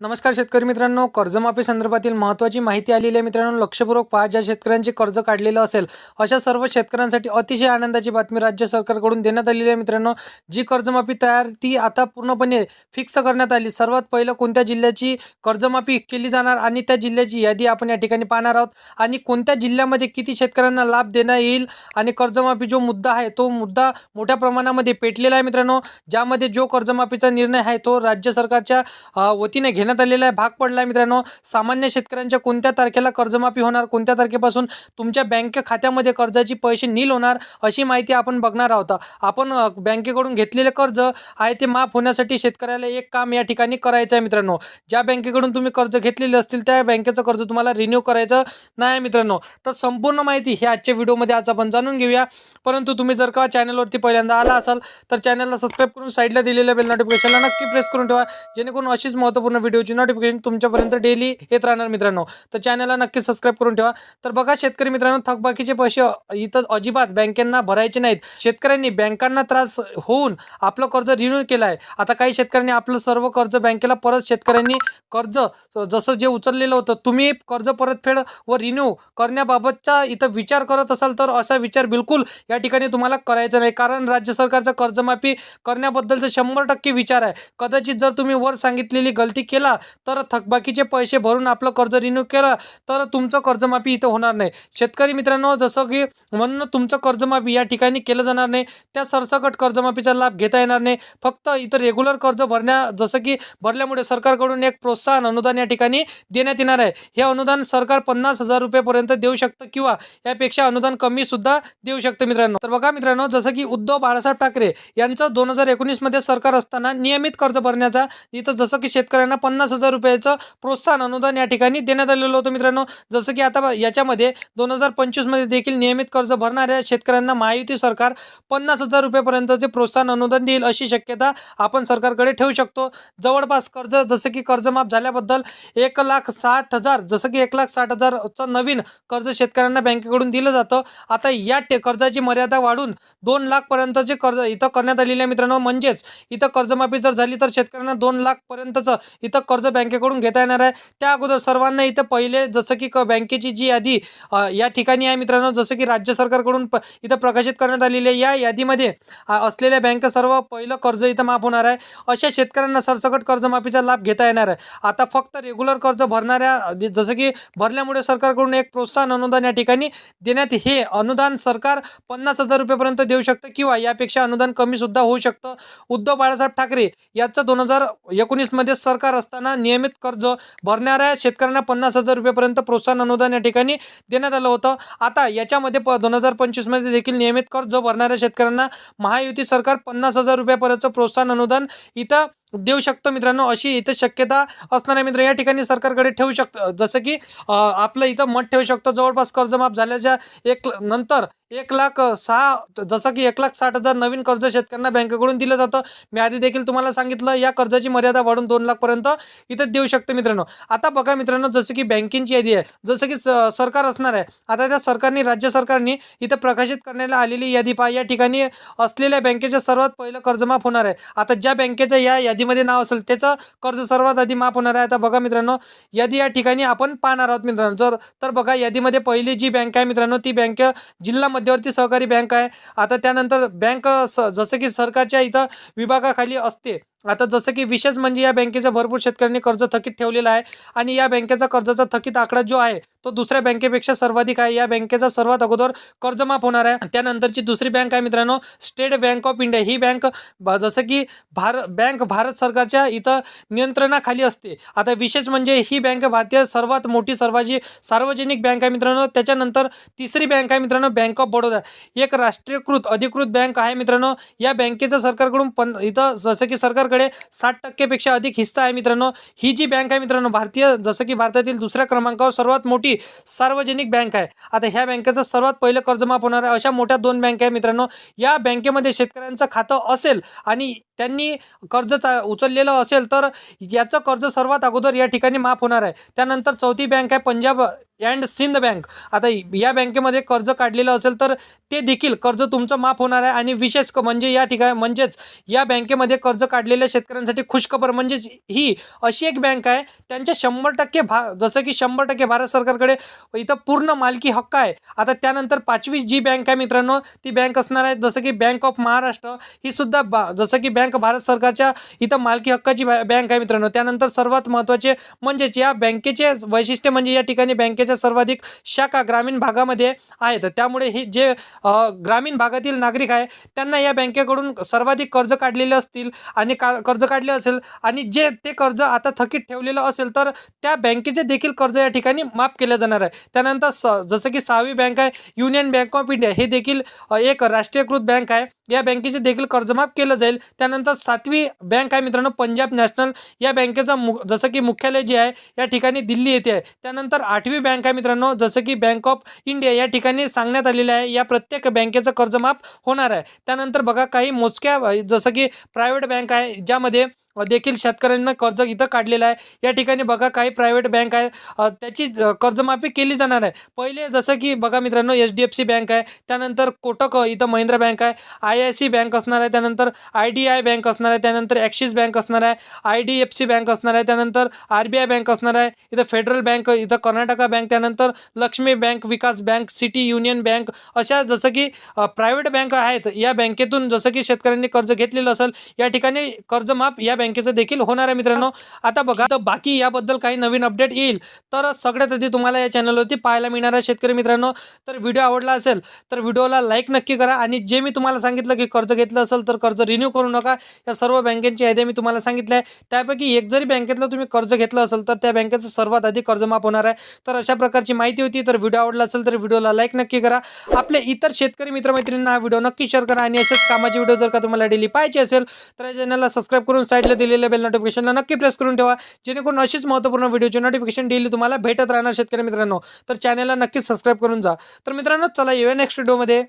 नमस्कार शेतकरी मित्रांनो कर्जमाफी संदर्भातील महत्त्वाची माहिती आलेली आहे मित्रांनो लक्षपूर्वक पहा. ज्या शेतकऱ्यांचे कर्ज काढलेलं असेल अशा सर्व शेतकऱ्यांसाठी अतिशय आनंदाची बातमी राज्य सरकारकडून देण्यात आलेली आहे मित्रांनो. जी कर्जमाफी तयार ती आता पूर्णपणे फिक्स करण्यात आली. सर्वात पहिलं कोणत्या जिल्ह्याची कर्जमाफी केली जाणार आणि त्या जिल्ह्याची यादी आपण या ठिकाणी पाहणार आहोत. आणि कोणत्या जिल्ह्यामध्ये किती शेतकऱ्यांना लाभ देण्यात येईल आणि कर्जमाफी जो मुद्दा आहे तो मुद्दा मोठ्या प्रमाणामध्ये पेटलेला आहे मित्रांनो. ज्यामध्ये जो कर्जमाफीचा निर्णय आहे तो राज्य सरकारच्या वतीने घेण्यात आलेला आहे भाग पडला आहे मित्रांनो. सामान्य शेतकऱ्यांच्या कोणत्या तारखेला कर्जमाफी होणार? कोणत्या तारखेपासून तुमच्या बँक खात्यामध्ये कर्जाची पैसे नील होणार? अशी माहिती आपण बघणार आहोत. आपण बँकेकडून घेतलेले कर्ज आहे ते माफ होण्यासाठी शेतकऱ्याला एक काम या ठिकाणी करायचं आहे मित्रांनो. ज्या बँकेकडून तुम्ही कर्ज घेतलेले असतील त्या बँकेचं कर्ज तुम्हाला रिन्यू करायचं नाही मित्रांनो. तर संपूर्ण माहिती ही आजच्या व्हिडिओमध्ये आज आपण जाणून घेऊया. परंतु तुम्ही जर का चॅनलवरती पहिल्यांदा आला असाल तर चॅनलला सबस्क्राईब करून साईडला दिलेल्या बेल नोटिफिकेशनला नक्की प्रेस करून ठेवा. जेणेकरून अशीच महत्त्वपूर्ण व्हिडिओची नोटिफिकेशन तुमच्यापर्यंत डेली येत राहणार मित्रांनो. तर चॅनलला नक्की सबस्क्राईब करून ठेवा. तर बघा शेतकरी मित्रांनो थकबाकीचे पैसे इथं अजिबात बँकेंना भरायचे नाहीत. शेतकऱ्यांनी बँकांना त्रास होऊन आपलं कर्ज रिन्यू केलं आहे आता काही शेतकऱ्यांनी आपलं सर्व कर्ज बँकेला परत शेतकऱ्यांनी कर्ज जसं जे उचललेलं होतं तुम्ही कर्ज परतफेड व रिन्यू करण्याबाबतचा इथं विचार करत असाल तर असा विचार बिलकुल या ठिकाणी तुम्हाला करायचा नाही. कारण राज्य सरकारचं कर्जमाफी करण्याबद्दलचा शंभर टक्के विचार आहे. कदाचित जर तुम्ही वर सांगितलेली गलती केला तर थकबाकीचे पैसे भरून आपलं कर्ज रिन्यू केलं तर तुमचं कर्जमाफी इथं होणार नाही. शेतकरी मित्रांनो जसं की म्हणून तुमचं कर्जमाफी या ठिकाणी केलं जाणार नाही. त्या सरसकट कर्जमाफीचा लाभ घेता येणार नाही. फक्त इथं रेग्युलर कर्ज भरण्या जसं की भरल्यामुळे सरकारकडून एक प्रोत्साहन अनुदान या ठिकाणी देण्यात येणार आहे. हे अनुदान सरकार पन्नास हजार रुपयेपर्यंत देऊ शकतं किंवा यापेक्षा अनुदान कमी सुद्धा देऊ शकतं मित्रांनो. तर बघा मित्रांनो जसं की उद्धव बाळासाहेब ठाकरे यांचं दोन हजार एकोणीसमध्ये सरकार असताना नियमित कर्ज भरण्याचा इथं जसं की शेतकऱ्यांना पन्नास पन्नास हजार रुपयाचं प्रोत्साहन अनुदान या ठिकाणी देण्यात आलेलं होतं मित्रांनो. जसं की आता याच्यामध्ये दोन हजार पंचवीसमध्ये देखील नियमित कर्ज भरणाऱ्या शेतकऱ्यांना महायुती सरकार पन्नास हजार रुपयेपर्यंतचे प्रोत्साहन अनुदान देईल अशी शक्यता आपण सरकारकडे ठेवू शकतो. जवळपास कर्ज जसं की कर्जमाफ झाल्याबद्दल एक लाख साठ हजार जसं की एक लाख साठ हजारचं नवीन कर्ज शेतकऱ्यांना बँकेकडून दिलं जातं. आता या कर्जाची मर्यादा वाढून दोन लाखपर्यंतचे कर्ज इथं करण्यात आलेले आहे मित्रांनो. म्हणजेच इथं कर्जमाफी जर झाली तर शेतकऱ्यांना दोन लाखपर्यंतचं इथं कर्ज बँकेकडून घेता येणार आहे. त्या अगोदर सर्वांना इथं पहिले जसं की क बँकेची जी यादी या ठिकाणी आहे मित्रांनो जसं की राज्य सरकारकडून प इथं प्रकाशित करण्यात आलेली आहे. या यादीमध्ये असलेल्या बँक सर्व पहिलं कर्ज इथं माफ होणार आहे. अशा शेतकऱ्यांना सरसकट कर्जमाफीचा लाभ घेता येणार आहे. आता फक्त रेग्युलर कर्ज भरणाऱ्या जसं की भरल्यामुळे सरकारकडून एक प्रोत्साहन अनुदान या ठिकाणी देण्यात हे अनुदान सरकार पन्नास हजार रुपयेपर्यंत देऊ शकतं किंवा यापेक्षा अनुदान कमी सुद्धा होऊ शकतं. उद्धव बाळासाहेब ठाकरे याचं दोन हजार एकोणीसमध्ये सरकार असताना नियमित कर्ज भरणाऱ्या शेतकऱ्यांना पन्नास हजार रुपयेपर्यंत प्रोत्साहन अनुदान या ठिकाणी देण्यात आलं होतं. आता याच्यामध्ये प दोन हजार पंचवीसमध्ये देखील नियमित कर्ज भरणाऱ्या शेतकऱ्यांना महायुती सरकार पन्नास हजार रुपयापर्यंतचं प्रोत्साहन अनुदान इथं देऊ शकतं मित्रांनो अशी इथं शक्यता असणाऱ्या मित्र या ठिकाणी सरकारकडे ठेवू शकतं. जसं की आपलं इथं मत ठेवू शकतो. जवळपास कर्जमाफ झाल्याच्या एक ल- नंतर एक लाख सहा जसं की एक लाख साठ हजार नवीन कर्ज शेतकऱ्यांना बँकेकडून दिलं जातं. मी आधी देखील तुम्हाला सांगितलं या कर्जाची मर्यादा वाढून दोन लाखपर्यंत इथं देऊ शकतं मित्रांनो. आता बघा मित्रांनो जसं की बँकेची यादी आहे. जसं की स- सरकार असणार आहे. आता त्या सरकारने राज्य सरकारने इथं प्रकाशित करण्याला आलेली यादी पहा. या ठिकाणी असलेल्या बँकेच्या सर्वात पहिलं कर्जमाफ होणार आहे. आता ज्या बँकेचं या यादीमध्ये नाव असेल त्याचं कर्ज सर्वात आधी माफ होणार आहे. आता बघा मित्रांनो यादी या ठिकाणी आपण पाहणार आहोत मित्रांनो. जर तर बघा यादीमध्ये पहिली जी बँक आहे मित्रांनो ती बँक जिल्हा मध्यवर्ती सहकारी बँक आहे. आता त्यानंतर बँक स जसं की सरकारच्या इथं विभागाखाली असते. आता जसं की विशेष म्हणजे या बँकेचं भरपूर शेतकऱ्यांनी कर्ज थकीत ठेवलेलं आहे आणि या बँकेचा कर्जाचा थकीत आकडा जो आहे तो दुसऱ्या बँकेपेक्षा सर्वाधिक आहे. या बँकेचा सर्वात अगोदर कर्ज माफ होणार आहे. त्यानंतरची दुसरी बँक आहे मित्रांनो स्टेट बँक ऑफ इंडिया. ही बँक जसं की भार बँक भारत सरकारच्या इथं नियंत्रणाखाली असते. आता विशेष म्हणजे ही बँक भारतीय सर्वात मोठी सर्वाची सार्वजनिक बँक आहे मित्रांनो. त्याच्यानंतर तिसरी बँक आहे मित्रांनो बँक ऑफ बडोदा. एक राष्ट्रीयकृत अधिकृत बँक आहे मित्रांनो. या बँकेचं सरकारकडून पण इथं जसं की सरकारकडे साठ टक्केपेक्षा अधिक हिस्सा आहे मित्रांनो. ही जी बँक आहे मित्रांनो भारतीय जसं की भारतातील दुसऱ्या क्रमांकावर सर्वात मोठी सार्वजनिक बँक आहे. आता ह्या बँकेचं सर्वात पहिलं कर्ज माफ होणार आहे. अशा मोठ्या दोन बँक आहे मित्रांनो. या बँकेमध्ये शेतकऱ्यांचं खातं असेल आणि त्यांनी कर्ज चा उचललेलं असेल तर याचं कर्ज सर्वात अगोदर या ठिकाणी माफ होणार आहे. त्यानंतर चौथी बँक आहे पंजाब अँड सिंध बँक. आता या बँकेमध्ये कर्ज काढलेलं असेल तर ते देखील कर्ज तुमचं माफ होणार आहे आणि विशेष म्हणजे या ठिकाणी म्हणजेच या बँकेमध्ये कर्ज काढलेल्या शेतकऱ्यांसाठी खुशखबर म्हणजेच ही अशी एक बँक आहे त्यांच्या शंभर टक्के भा जसं की शंभर टक्के भारत सरकारकडे इथं पूर्ण मालकी हक्क आहे. आता त्यानंतर पाचवी जी बँक आहे मित्रांनो ती बँक असणार आहे जसं की बँक ऑफ महाराष्ट्र. ही सुद्धा बा जसं की बँक बँक भारत सरकारच्या इथं मालकी हक्काची बॅ- बँक आहे मित्रांनो. त्यानंतर सर्वात महत्त्वाचे म्हणजेच या बँकेचे वैशिष्ट्य म्हणजे या ठिकाणी बँकेच्या सर्वाधिक शाखा ग्रामीण भागामध्ये आहेत. त्यामुळे हे जे ग्रामीण भागातील नागरिक आहे त्यांना या बँकेकडून सर्वाधिक कर्ज काढलेले असतील आणि का कर्ज काढले असेल आणि जे ते कर्ज आता थकीत ठेवलेलं असेल तर त्या बँकेचे देखील कर्ज या ठिकाणी माफ केलं जाणार आहे. त्यानंतर स जसं की सहावी बँक आहे युनियन बँक ऑफ इंडिया. हे देखील एक राष्ट्रीयकृत बँक आहे. या बँकेचे देखील कर्जमाफ केलं जाईल. त्यानंतर सातवी बँक आहे मित्रांनो पंजाब नॅशनल. या बँकेचं मु जसं की मुख्यालय जे आहे या ठिकाणी दिल्ली येथे आहे. त्यानंतर आठवी बँक आहे मित्रांनो जसं की बँक ऑफ इंडिया या ठिकाणी सांगण्यात आलेलं आहे या प्रत्येक बँकेचं कर्जमाफ होणार आहे. त्यानंतर बघा काही मोजक्या जसं की प्रायव्हेट बँक आहे ज्यामध्ये देखील शेतकऱ्यांना कर्ज इथं काढलेलं आहे. या ठिकाणी बघा काही प्रायव्हेट बँक आहे. त्याची कर्जमाफी केली जाणार आहे. पहिले जसं की बघा मित्रांनो H D F C bank आहे. त्यानंतर कोटक इथं महिंद्रा बँक आहे. आय आय सी बँक असणार आहे. त्यानंतर आय डी आय बँक असणार आहे. त्यानंतर ॲक्सिस बँक असणार आहे. I D F C bank असणार आहे. त्यानंतर आर बी आय बँक असणार आहे. इथं फेडरल बँक इथं कर्नाटका बँक त्यानंतर Lakshmi bank Vikas bank city union bank अशा जसं की प्रायव्हेट बँक आहेत. या बँकेतून जसं की शेतकऱ्यांनी कर्ज घेतलेलं असेल या ठिकाणी कर्जमाफ या बँकेचं देखील होणार आहे मित्रांनो. आता बघा तर बाकी याबद्दल काही नवीन अपडेट येईल. तर सगळ्यात आधी तुम्हाला या चॅनलवरती पाहायला मिळणार आहे शेतकरी मित्रांनो. तर व्हिडिओ आवडला असेल तर व्हिडिओला लाईक नक्की करा. आणि जे मी तुम्हाला सांगितलं की कर्ज घेतलं असेल तर कर्ज रिन्यू करू नका. या सर्व बँकेची यादी मी तुम्हाला सांगितलं आहे त्यापैकी एक जरी बँकेतलं तुम्ही कर्ज घेतलं असेल तर त्या बँकेचं सर्वात आधी कर्ज माफ होणार आहे. तर अशा प्रकारची माहिती होती तर व्हिडिओ आवडला असेल तर व्हिडिओला लाईक नक्की करा. आपले इतर शेतकरी मित्रमैत्रिणींना हा व्हिडिओ नक्की शेअर करा. आणि असेच कामाचे व्हिडिओ जर का तुम्हाला डेली पाहिजे असेल तर या चॅनलला सबस्क्राईब करून साईडला दिलेल्या बेल नोटिफिकेशनला नक्की प्रेस करून ठेवा. जेणेकरून अशीच महत्त्वपूर्ण व्हिडिओची नोटिफिकेशन डेली तुम्हाला भेटत राहणार शेतकरी मित्रांनो. तर चॅनलला नक्की सबस्क्राईब करून जा. तर मित्रांनो चला येऊया नेक्स्ट व्हिडिओमध्ये